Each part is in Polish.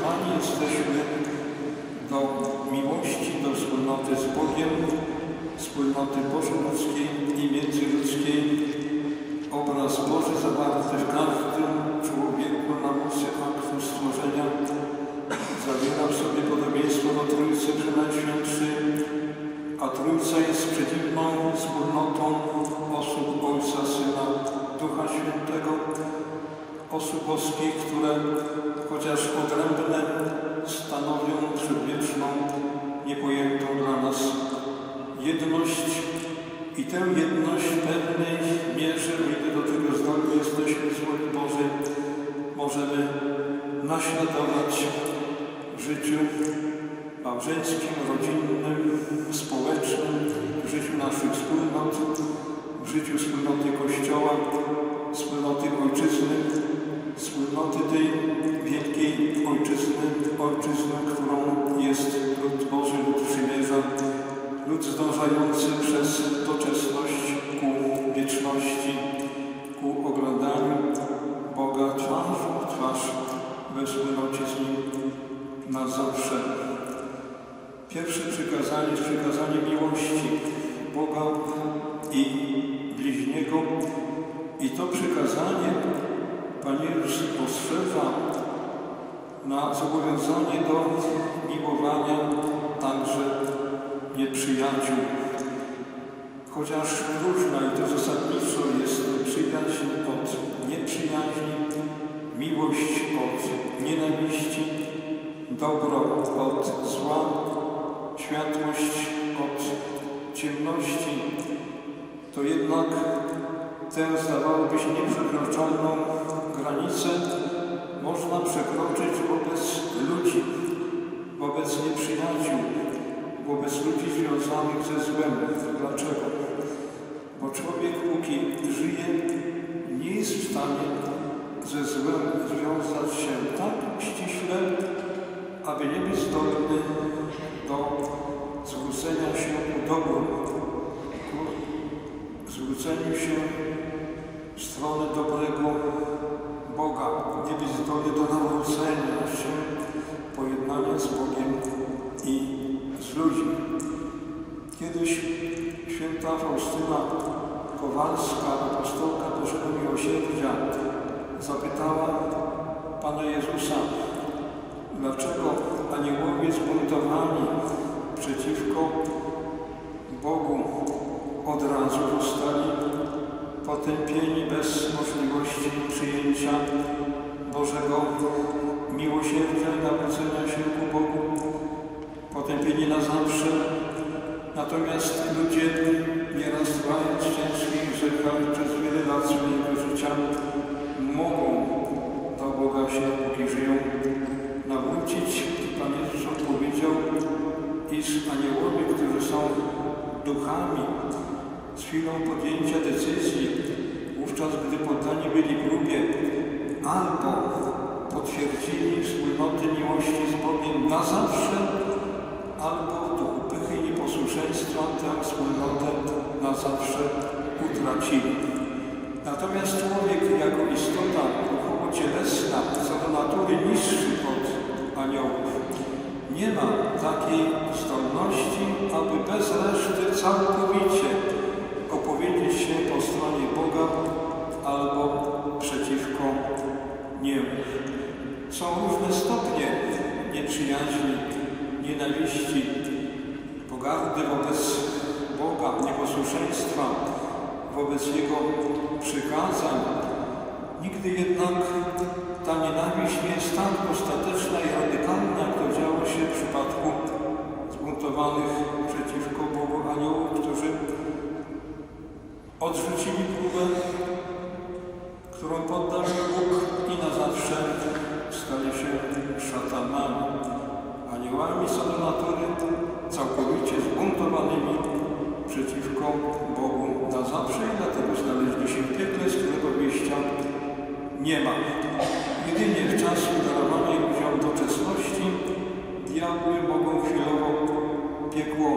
wezwani jesteśmy do miłości, do wspólnoty z Bogiem, wspólnoty bożoludzkiej i międzyludzkiej. Obraz Boży zawarty w każdym człowieku na mocy aktu stworzenia zawiera w sobie podobieństwo do Trójcy Przenajświętszej, a Trójca jest przeciwną wspólnotą osób Ojca, Syna, Ducha Świętego, osób boskich, które chociaż odrębne stanowią przedwieczną, niepojętą dla nas jedność. I tę jedność w pewnej mierze, o do tego zdolni jesteśmy z woli możemy naśladować w życiu małżeńskim, rodzinnym, społecznym, w życiu naszych wspólnot, w życiu wspólnoty Kościoła, wspólnoty Ojczyzny, wspólnoty tej wielkiej Ojczyzny, Ojczyzny, którą jest lud Boży, lud przymierza, lud zdążający przez doczesność ku wieczności, ku oglądaniu Boga twarzą w twarz we wspólnocie z Nim na zawsze. Pierwsze przykazanie jest przykazanie miłości Boga i bliźniego. I to przykazanie Pan Jezus postrzeża na zobowiązanie do miłowania także nieprzyjaciół. Chociaż różna i to zasadniczo jest przyjaźń od nieprzyjaźni, miłość od nienawiści, dobro od zła, światłość od ciemności, to jednak tę zdawałoby się nieprzekroczalną granicę można przekroczyć wobec ludzi, wobec nieprzyjaciół, wobec ludzi związanych ze złem. Dlaczego? Bo człowiek, póki żyje, nie jest w stanie ze złem związać się tak ściśle, aby nie być zdolny do zwrócenia się ku dobru, ku zwróceniu się w stronę dobrego Boga, być zdolny do nawrócenia się, pojednania z Bogiem i z ludźmi. Kiedyś święta Faustyna Kowalska, apostolka Bożego Miłosierdzia, zapytała Pana Jezusa, dlaczego aniołowie zbuntowani przeciwko Bogu od razu zostali potępieni bez możliwości przyjęcia Bożego miłosierdzia i nawrócenia się ku Bogu, potępieni na zawsze. Natomiast ludzie nieraz trwając ciężkich grzechach przez wiele lat swojego życia mogą do Boga się, póki żyją, nawrócić. Pan Jezus odpowiedział, iż aniołowie, którzy są duchami, z chwilą podjęcia decyzji, wówczas gdy poddani byli próbie, albo potwierdzili wspólnoty miłości z Bogiem na zawsze, albo w duchu pychy i nieposłuszeństwa tę wspólnotę na zawsze utracili. Natomiast człowiek jako istota duchowo-cielesna, co do natury niższy od aniołów, nie ma takiej zdolności, aby bez reszty całkowicie opowiedzieć się po stronie Boga albo przeciwko Niemu. Są różne stopnie nieprzyjaźni, nienawiści, pogardy wobec Boga, nieposłuszeństwa, wobec Jego przykazań. Nigdy jednak ta nienawiść nie jest tak ostateczna i radykalna, jak to działo się w przypadku zbuntowanych przeciwko Bogu aniołów, którzy odrzucili próbę, którą poddał Bóg i na zawsze stali się szatanami. Aniołami do natury całkowicie zbuntowanymi przeciwko Bogu na zawsze i dlatego znaleźli się w piekle, z którego wyjścia nie ma. Jedynie w czasie darowanej ludziom doczesności diabły mogą chwilowo piekło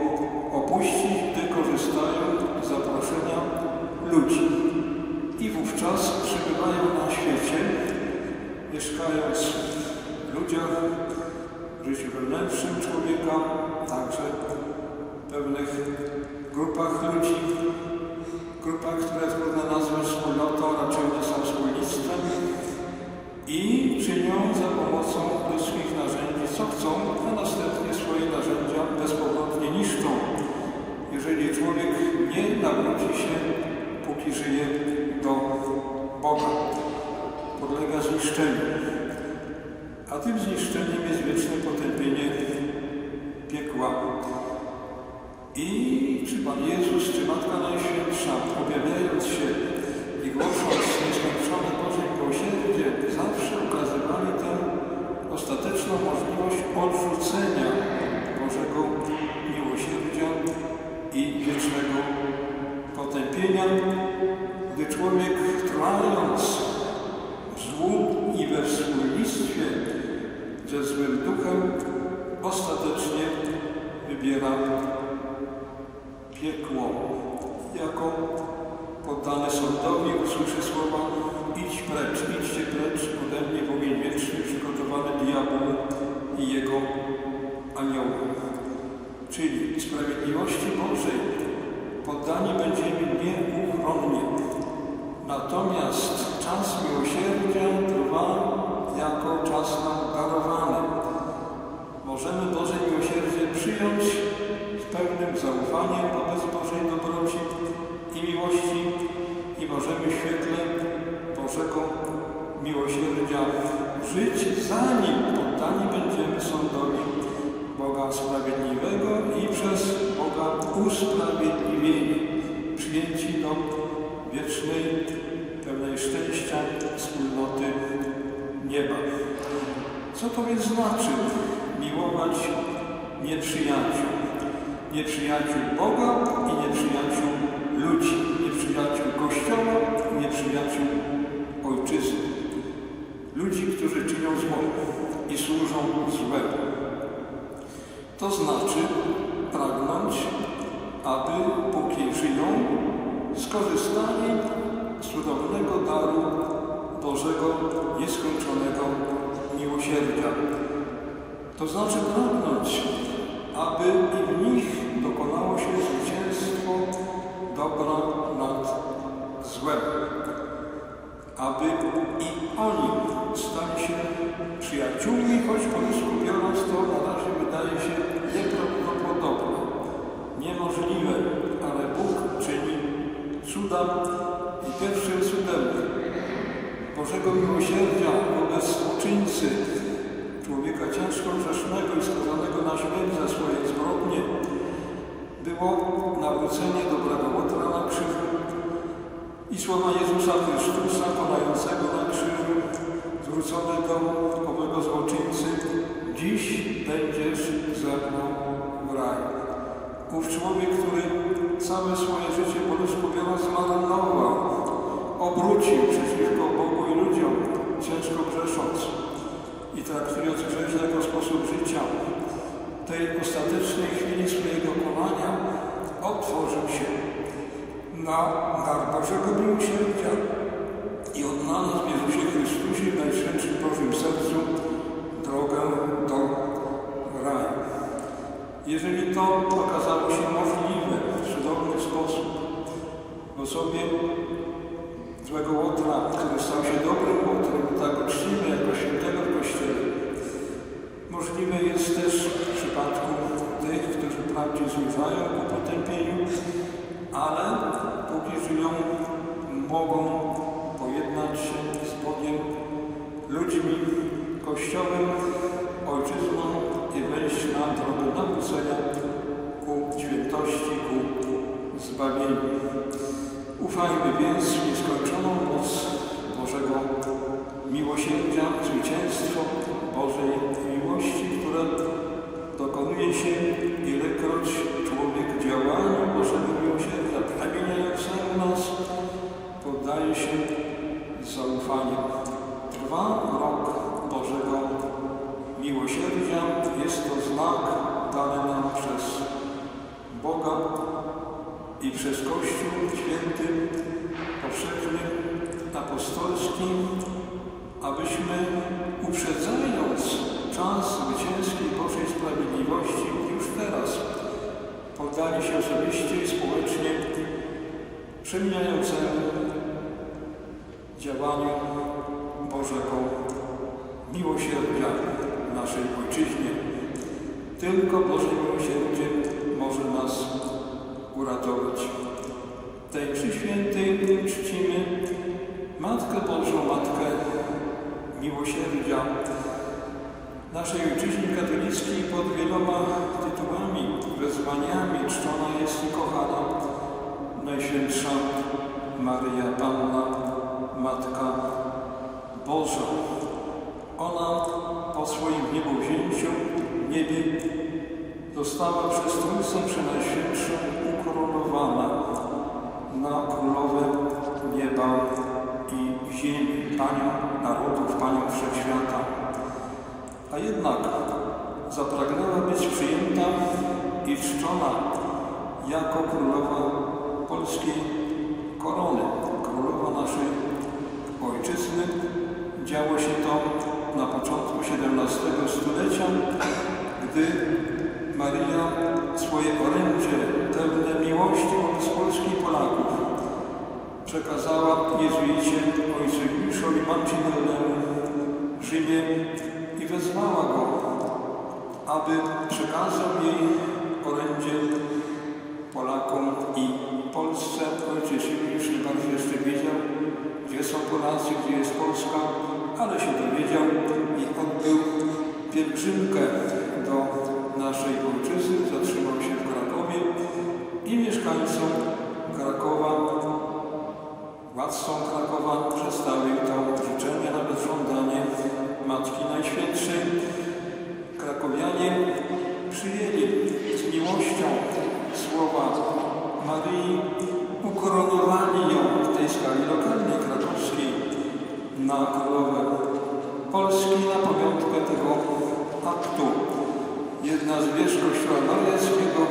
opuścić, gdy korzystają z zaproszenia ludzi. I wówczas przebywają na świecie, mieszkając ludziach, w życiu wewnętrznym człowieka, także w pewnych grupach ludzi, grupach, które trudno nazwać wspólnotą, raczej one są wspólnictwem i czynią za pomocą tym zniszczeniem jest wieczne potępienie piekła. I czy Pan Jezus, czy Matka Najświętsza, objawiając się i głosząc nieskończone Boże miłosierdzie, zawsze ukazywali tę ostateczną możliwość odrzucenia Bożego miłosierdzia i wiecznego potępienia, gdy człowiek trwając w złu i we wspólnictwie ze złym duchem ostatecznie wybiera piekło. Jako poddany sądowi usłyszy słowa idź precz, idźcie precz ode mnie w ogień wieczny przygotowany diabłu i jego aniołom. Czyli sprawiedliwości Bożej poddani będziemy nieuchronnie. Natomiast czas miłosierdzia trwa jako czas nam darowany. Z pełnym zaufaniem wobec Bożej dobroci i miłości i możemy w świetle Bożego miłosierdzia żyć, zanim poddani będziemy sądowi Boga Sprawiedliwego i przez Boga usprawiedliwieni, przyjęci do wiecznej, pełnej szczęścia wspólnoty nieba. Co to więc znaczy miłować nieprzyjaciół? Nieprzyjaciół Boga i nieprzyjaciół ludzi, nieprzyjaciół Kościoła i nieprzyjaciół Ojczyzny. Ludzi, którzy czynią zło i służą złemu. To znaczy pragnąć, aby póki żyją, skorzystali z cudownego daru Bożego nieskończonego miłosierdzia. To znaczy pragnąć, aby i w nich dokonało się zwycięstwo dobra nad złem. Aby i oni stali się przyjaciółmi, choć po ludzku biorąc to na razie wydaje się nieprawdopodobne, niemożliwe, ale Bóg czyni cuda i pierwszym cudem Bożego miłosierdzia wobec złoczyńcy, człowieka ciężko grzesznego i słowa Jezusa Chrystusa konającego na krzyżu, zwrócone do owego złoczyńcy, dziś będziesz ze mną w raju. Ów człowiek, który całe swoje życie po ludzku biorąc zmarnował, obrócił przeciwko Bogu i ludziom, ciężko grzesząc i traktując grzech sposób życia, tej ostatecznej chwili swojego konania otworzył się na dar Bożego miłosierdzia i odnalazł w Jezusie Chrystusie w Najświętszym Bożym Sercu drogę do raju. Jeżeli to okazało się możliwe w cudowny sposób w osobie złego łotra, który stał się dobrym abyśmy uprzedzając czas zwycięskiej Bożej Sprawiedliwości już teraz poddali się osobiście i społecznie przemijającemu działaniu Bożego miłosierdzia w naszej Ojczyźnie. Tylko Boże miłosierdzie może nas uratować. Tej mszy świętej czcimy Matkę Bożą, Matkę Miłosierdzia. Naszej Ojczyźnie katolickiej pod wieloma tytułami, wezwaniami czczona jest i kochana Najświętsza Maryja Panna, Matka Boża. Ona po swoim niebowzięciu w niebie została przez Trójcę Przenajświętszą ukoronowana na królowę nieba ziemi, Panią narodów, Panią Wszechświata. A jednak zapragnęła być przyjęta i czczona jako królowa polskiej korony, królowa naszej ojczyzny. Działo się to na początku XVII stulecia, gdy Maryja swoje orędzie pełne miłości wobec Polski i Polaków przekazała jezuicie ojcu Juliuszowi Mancinellemu w Rzymie i wezwała go, aby przekazał jej orędzie Polakom i Polsce. Ojciec Juliusz nie bardzo jeszcze wiedział, gdzie są Polacy, gdzie jest Polska, ale się dowiedział i odbył pielgrzymkę do naszej ojczyzny, zatrzymał się w Krakowie i mieszkańcom Krakowa, władcom Krakowa przedstawił to życzenie, nawet żądanie Matki Najświętszej. Krakowianie przyjęli z miłością słowa Maryi, ukoronowali ją w tej skali lokalnej, krakowskiej na królowę Polski na pamiątkę tego aktu. Jedna z wież kościoła mariackiego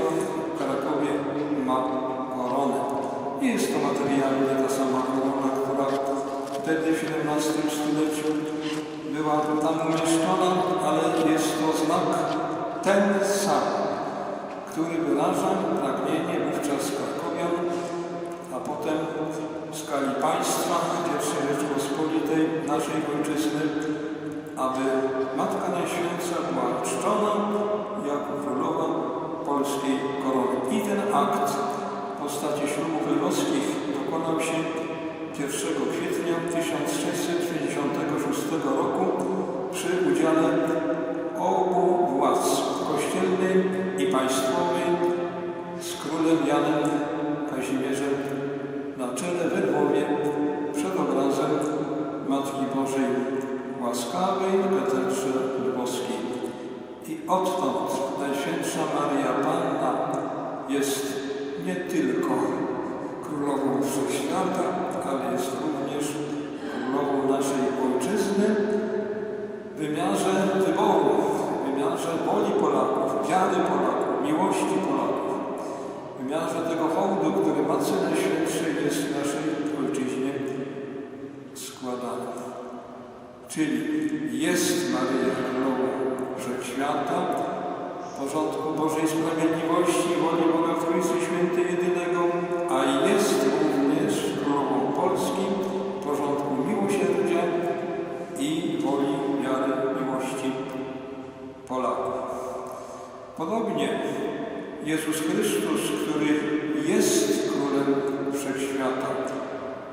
w Krakowie ma koronę. Nie jest to materialnie ta sama wtedy w XVII stuleciu była tam umieszczona, ale jest to znak ten sam, który wyraża pragnienie wówczas Krakowian, a potem w skali państwa I Rzeczpospolitej, naszej ojczyzny, aby Matka Najświętsza była czczona jako królowa polskiej korony. I ten akt w postaci ślubów lwowskich dokonał się 1 kwietnia 1666 roku przy udziale obu władz kościelnej i państwowej z królem Janem Kazimierzem na czele we Lwowie przed obrazem Matki Bożej Łaskawej w katedrze lwowskiej. I odtąd Najświętsza Maryja Panna jest nie tylko królową wszechświata, ale jest również królową naszej ojczyzny w wymiarze wyboru, w wymiarze woli Polaków, wiary Polaków, miłości Polaków, w wymiarze tego hołdu, który Matce Najświętszej jest naszej ojczyźnie składany. Czyli jest Maryja Królową Wszechświata, porządku Bożej Sprawiedliwości, woli Boga w Trójcy Świętej Jedynego, a jest Polaków. Podobnie Jezus Chrystus, który jest Królem Wszechświata,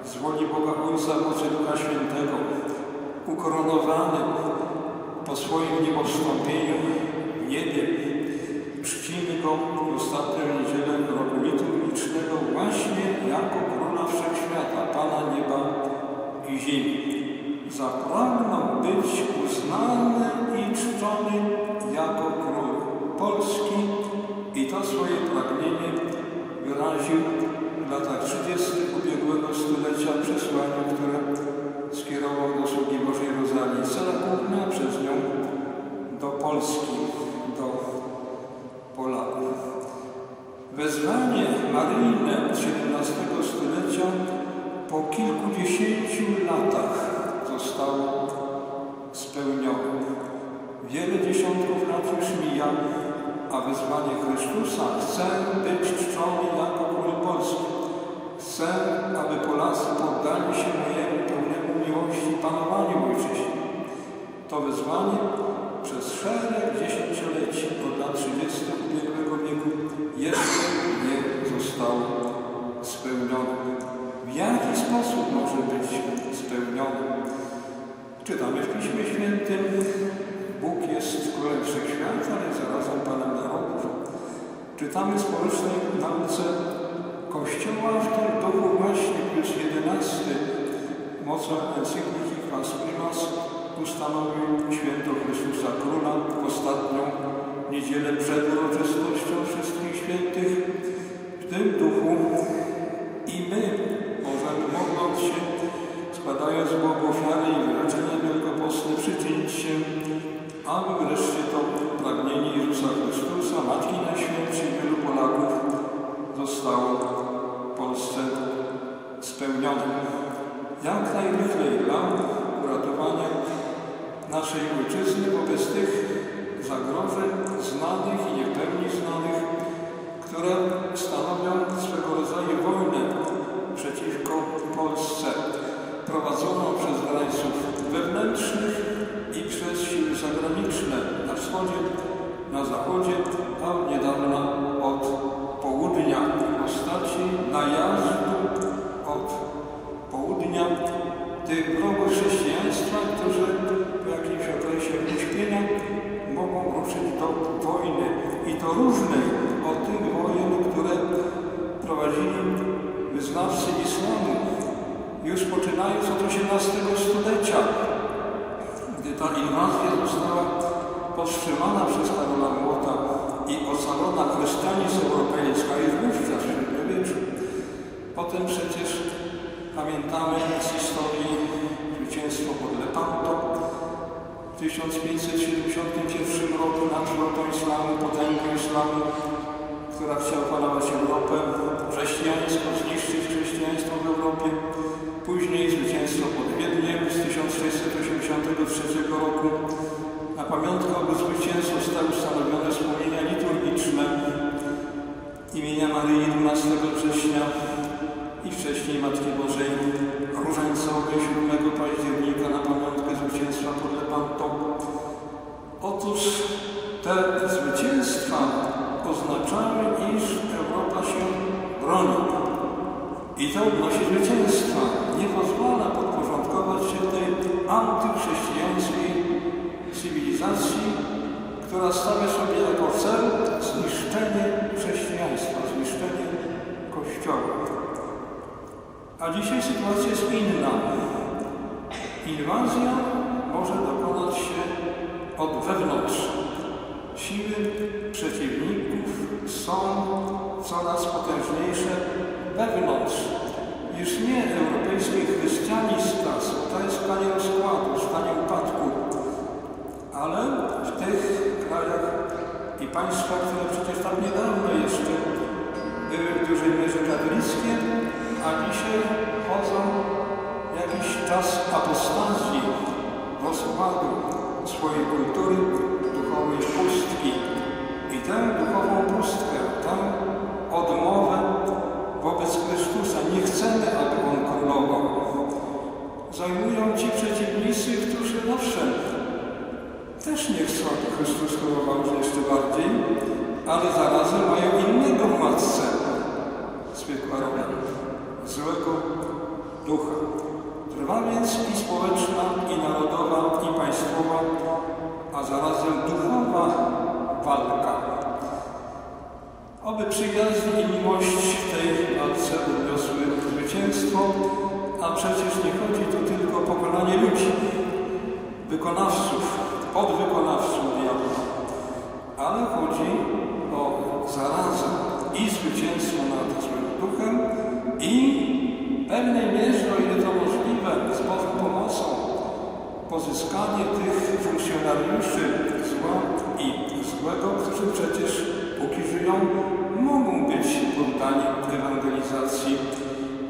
z woli Boga Ojca, mocy Ducha Świętego, ukoronowany po swoim niebowstąpieniu w niebie. Czcimy Go w ostatnią niedzielę roku liturgicznego właśnie jako Króla Wszechświata, Pana Nieba i Ziemi. Zapragnął być uznany i czczony jako Król Polski i to swoje pragnienie wyraził w latach 30. ubiegłego stulecia przesłaniu, które skierował do sługi Bożej Rozarii cela główna przez nią do Polski, do Polaków. Wezwanie maryjne XVII stulecia po kilkudziesięciu latach zostało spełnione. Wiele dziesiątków lat już mija, a wezwanie Chrystusa chcę być czczony jako król Polski. Chcę, aby Polacy poddali się mojemu pełnemu miłości panowaniu ojczyźnie. To wezwanie przez szereg dziesięcioleci od lat 30 ubiegłego wieku jeszcze nie zostało spełnione. W jaki sposób może być spełnione? Czytamy w Piśmie Świętym, Bóg jest królem wszechświata, ale zarazem Panem narodów. Czytamy społecznej nauce Kościoła w tym duchu właśnie Pius XI mocą encykliki Quas Primas ustanowił święto Chrystusa Króla w ostatnią niedzielę przed uroczystością Wszystkich Świętych. W tym duchu i my możemy modląc się, składając Bogu ofiary i wyrażenia wielkopostne, przyczynić się, aby wreszcie to pragnienie Jezusa Chrystusa, Matki Najświętszej wielu Polaków zostało w Polsce spełnione. Jak najrychlej dla uratowania naszej ojczyzny wobec tych zagrożeń znanych i nie w pełni znanych, które stanowią swego rodzaju wojnę która chciała opanować Europę, chrześcijaństwo, zniszczyć chrześcijaństwo w Europie. Później zwycięstwo pod Wiedniem z 1683 roku. Na pamiątkę obu zwycięstw zostały ustanowione wspomnienia liturgiczne imienia Maryi 12 września i wcześniej Matki Bożej Różańcowej 7 I to odnosi zwycięstwa. Nie pozwala podporządkować się tej antychrześcijańskiej cywilizacji, która stawia sobie jako cel zniszczenie chrześcijaństwa, zniszczenie Kościoła. A dzisiaj sytuacja jest inna. Inwazja może dokonać się od wewnątrz. Siły przeciwników są coraz potężniejsze wewnątrz. Już nie europejski chrystianista, jest w stanie rozkładu, stanie upadku, ale w tych krajach i państwach, które przecież tam niedawno jeszcze były w dużej mierze katolickie, a dzisiaj chodzą jakiś czas apostazji, rozkładu swojej kultury, duchowej pustki. I tę duchową pustkę, tę odmowę wobec Chrystusa, nie chcemy, aby On królował. Zajmują ci przeciwnicy, którzy owszem, też nie chcą, aby Chrystus królował jeszcze bardziej, ale zarazem mają innego władcę z piekła Roma, złego ducha. Trwa więc i społeczna, i narodowa, i państwowa, a zarazem duchowa walka. Oby przyjaźń i miłość tej walce odniosły zwycięstwo, a przecież nie chodzi tu tylko o pokonanie ludzi, wykonawców, podwykonawców diabła, ale chodzi o zarazem i zwycięstwo nad złym duchem i pewnej mierze, o ile to możliwe, z Bożą pomocą, pozyskanie tych funkcjonariuszy zła i złego, którzy przecież póki żyją, mogą być poddani ewangelizacji,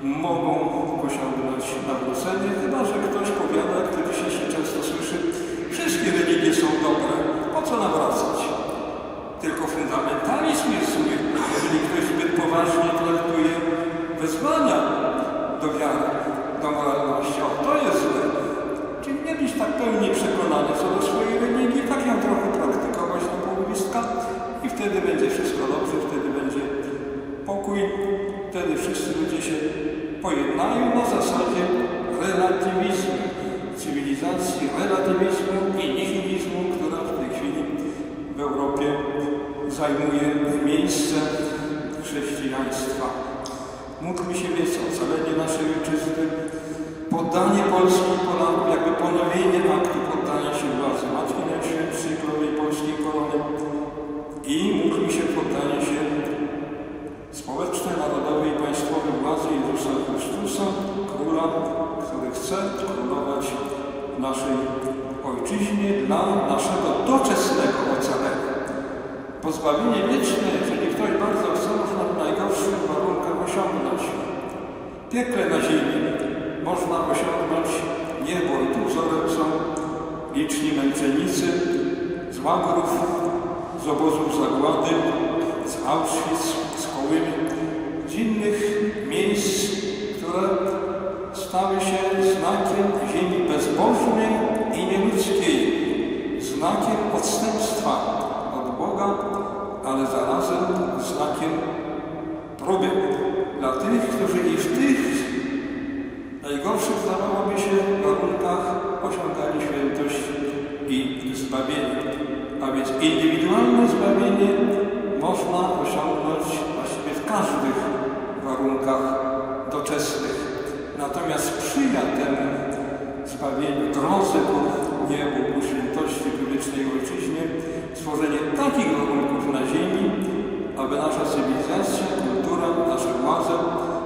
mogą posiągnąć nawrócenie, chyba że ktoś powiada, jak to dzisiaj się często słyszy, wszystkie religie są dobre, po co nawracać? Tylko fundamentalizm jest zły, jeżeli ktoś zbyt poważnie traktuje wezwania do wiary, do moralności. O, to jest złe. Czyli nie być tak pełni przekonany co do swojej religii, tak ją trochę praktykować na połowistka i wtedy będzie wszystko dobrze, fundament pojednają na zasadzie relatywizmu, cywilizacji relatywizmu i nihilizmu, która w tej chwili w Europie zajmuje miejsce chrześcijaństwa. Módlmy się więc o ocalenie naszej ojczyzny, poddanie Polski Polaków, jakby ponowienie aktu poddania się władzy Matki Najświętszej Królowej Polskiej Korony i módlmy się poddanie się państwowej władzy Jezusa Chrystusa, Króla, który chce królować w naszej ojczyźnie dla naszego doczesnego ocalenia. Pozbawienie wieczne, jeżeli ktoś bardzo chce, można w najgorszych warunkach osiągnąć. Piekle na ziemi można osiągnąć niebo i tu są liczni męczennicy z łagrów, z obozów zagłady, z Auschwitz, z Kołymi, które stały się znakiem ziemi bezbożnej i nieludzkiej, znakiem odstępstwa od Boga, ale zarazem znakiem próby dla tych, którzy i w tych najgorszych zdawałoby się warunkach osiągali świętość i zbawienie. A więc indywidualne zbawienie można osiągnąć właściwie w każdych warunkach doczesnych. Natomiast sprzyja temu zbawieniu drodze ku niebu, ku świętości, ojczyźnie, stworzenie takich warunków na ziemi, aby nasza cywilizacja, kultura, nasze władze,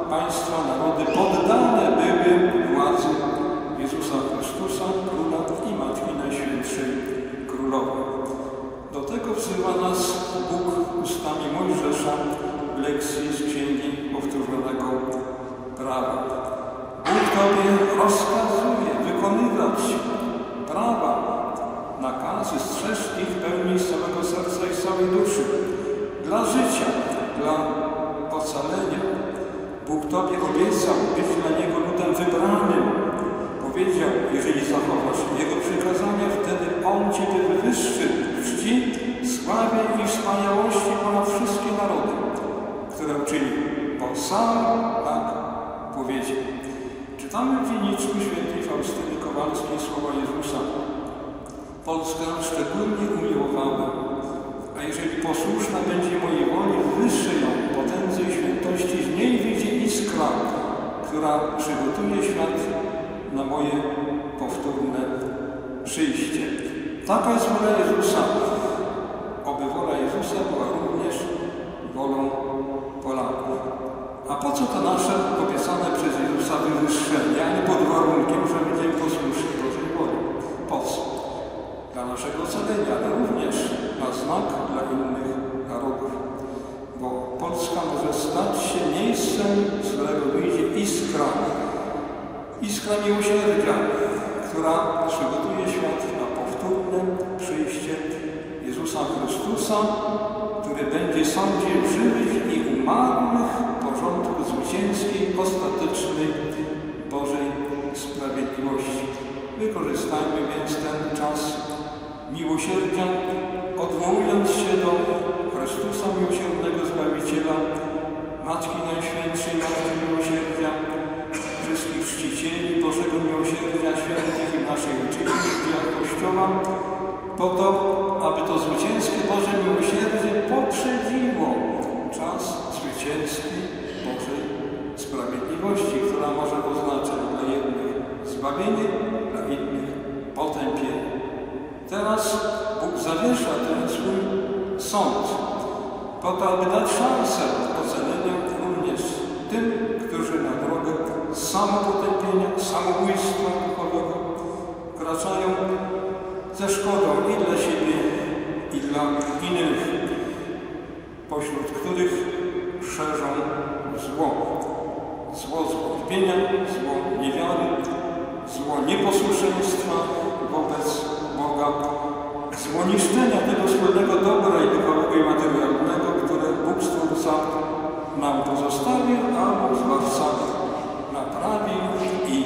państwa, narody poddane były władzy Jezusa Chrystusa, Króla i Matki Najświętszej Królowej. Do tego wzywa nas Bóg ustami Mojżesza w lekcji z Księgi Powtórzonego Prawa. Bóg Tobie rozkazuje wykonywać prawa, nakazy, strzeż ich pełni z całego serca i z całej duszy. Dla życia, dla ocalenia. Bóg Tobie obiecał być dla Niego ludem wybranym. Powiedział, jeżeli zachowasz Jego przykazania, wtedy On Ciebie wywyższy w czci, sławie i wspaniałości ponad wszystkie narody, które uczynił, bo sam tak powiedział. Czytamy w dzienniczku świętej Faustyny Kowalskiej słowa Jezusa. Polskę szczególnie umiłowałem, a jeżeli posłuszna będzie mojej woli, wyższy ją potędze i świętości, z niej wyjdzie iskra, która przygotuje świat na moje powtórne przyjście. Taka jest wola Jezusa. Oby wola Jezusa była również wolą Polaków. A po co to nasze obiecane przez Jezusa wywyższenie, a nie pod warunkiem, że będziemy posłuszni Bożej woli? Po co? Ocalenia, ale również na znak dla innych narodów. Bo Polska może stać się miejscem, z którego wyjdzie iskra. Iskra miłosierdzia, która przygotuje świat na powtórne przyjście Jezusa Chrystusa, który będzie sądził żywych i umarłych w porządku zwycięskiej, ostatecznej Bożej sprawiedliwości. Wykorzystajmy więc ten czas miłosierdzia, odwołując się do Chrystusa Miłosiernego Zbawiciela, Matki Najświętszej, Matki Miłosierdzia, wszystkich czcicieli Bożego Miłosierdzia, świętych i naszej dzieła Kościoła, po to, aby to zwycięskie Boże Miłosierdzie poprzedziło czas zwycięski Bożej Sprawiedliwości, która może oznaczać dla jednych zbawienie, dla innych potępienie. Teraz Bóg zawiesza ten swój sąd po to, aby dać szansę ocalenia również tym, którzy na drogę samopotępienia, samobójstwa duchowego wkraczają ze szkodą i dla siebie, i dla innych, pośród których szerzą zło. Zło zwątpienia, zło niewiary, zło nieposłuszeństwa wobec Niszczenia tego wspólnego dobra i duchowego i materialnego, które Bóg Stwórca nam pozostawił, a Bóg Zbawca naprawił i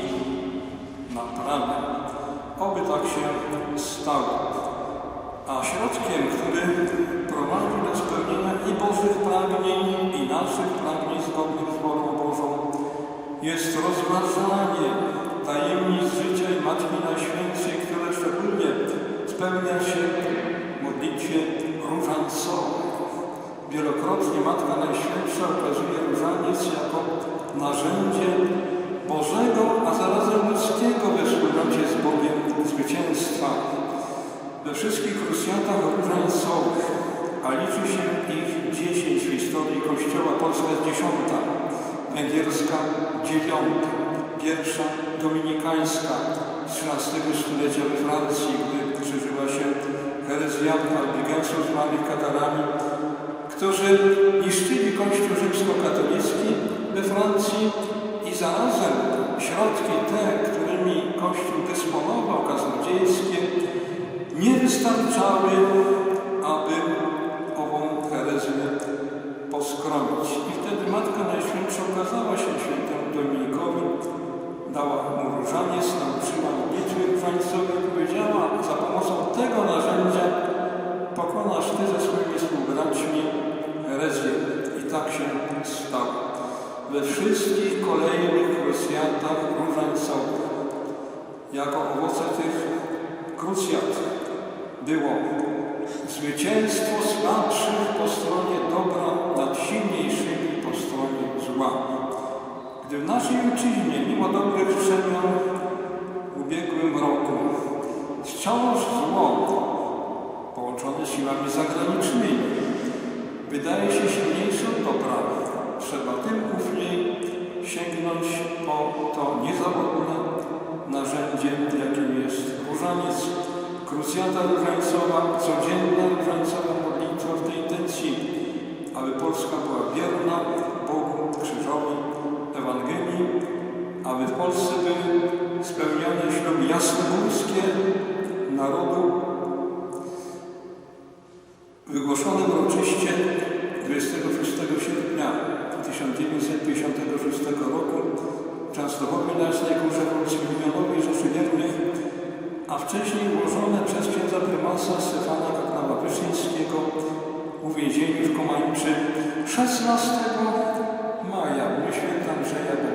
naprawił. Oby tak się stało. A środkiem, który prowadzi do spełnienia i Bożych pragnień, i naszych pragnień zgodnych z wolą Bożą, jest rozważanie tajemnic życia i Matki Najświętszej, które szczególnie spełnia się w modlitwie różańcowej. Wielokrotnie Matka Najświętsza okazuje różaniec jako narzędzie Bożego, a zarazem ludzkiego we wspólnocie z Bogiem zwycięstwa. We wszystkich Rusjatach różańcowych, a liczy się ich dziesięć w historii Kościoła, Polska jest dziesiąta, węgierska dziewiąta, pierwsza dominikańska z XIII stulecia we Francji, gdy herezjantka Albigensów zwanych Katarami, którzy niszczyli Kościół rzymskokatolicki we Francji i zarazem środki te, którymi Kościół dysponował, kaznodziejskie, nie wystarczały, aby ową herezję poskromić. I wtedy Matka Najświętsza okazała się świętemu Dominikowi, dała mu różaniec, nauczyła modlitwy różańcowej, powiedziała, za pomocą tego narzędzia pokonasz Ty ze swoimi współbraćmi herezję. I tak się stało. We wszystkich kolejnych krucjatach różańcowych, jako owoce tych krucjat, było zwycięstwo słabszych po stronie dobra nad silniejszymi po stronie zła. Gdy w naszej ojczyźnie, mimo dobrych przemian w ubiegłym roku, wciąż zło połączone z siłami zagranicznymi. Wydaje się silniejsze od dobra, trzeba tym ufniej sięgnąć po to niezawodne narzędzie, jakim jest różaniec, krucjata różańcowa, codzienna różańcowa modlitwa w tej intencji, aby Polska była wierna Bogu, krzyżowi, Ewangelii, aby w Polsce były spełnione śluby jasnogórskie narodu, wygłoszone uroczyście 26 sierpnia 1956 roku w Częstochowie na Górze w ulicy Milionowej Rzeszy Wiernych, a wcześniej ułożone przez księdza prymasa Stefana Kaplawa-Wyszyńskiego w uwięzieniu w Komańczy 16 maja. W dniu święta Andrzeja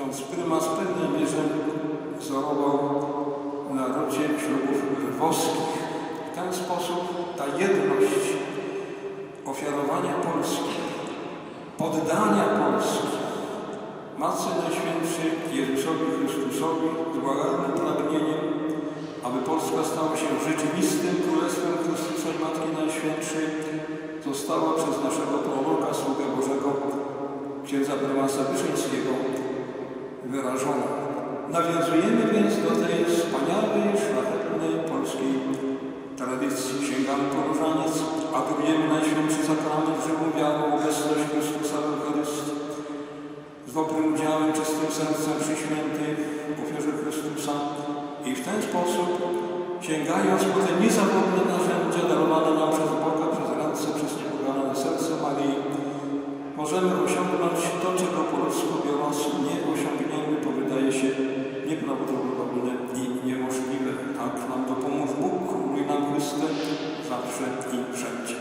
ksiądz prymas w pewnej mierze wzorował w narodzie ślubów lwowskich. W ten sposób ta jedność ofiarowania Polski, poddania Polski Matce Najświętszej Jezusowi Chrystusowi z błagalnym pragnieniem, aby Polska stała się rzeczywistym Królestwem Chrystusa Matki Najświętszej, została przez naszego proroka, sługę Bożego, księdza prymasa Wyszyńskiego wyrażona. Nawiązujemy więc do tej wspaniałej, szlachetnej polskiej tradycji. Sięgamy po różaniec, adorujemy Najświętszy Sakrament, żywą wiarą, obecność Chrystusa w Eucharystii. Z dobrym udziałem, czystym sercem przy świętej ofierze Chrystusa i w ten sposób, sięgając po te niezawodne narzędzia darowane nam przez Boga, przez ręce, przez niepokalane serce Marii, możemy osiągnąć to, czego po ludzku biorąc nie osiągniemy, bo wydaje się nieprawdopodobne i niemożliwe. Tak nam dopomóż Bóg, króluj nam Chryste, zawsze i wszędzie.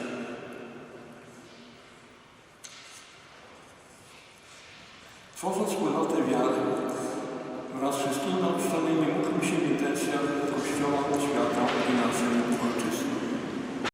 Tworząc wspólnotę wiary wraz z wszystkimi nauczonymi módlmy się w intencjach Kościoła, świata i naszej ojczyzny.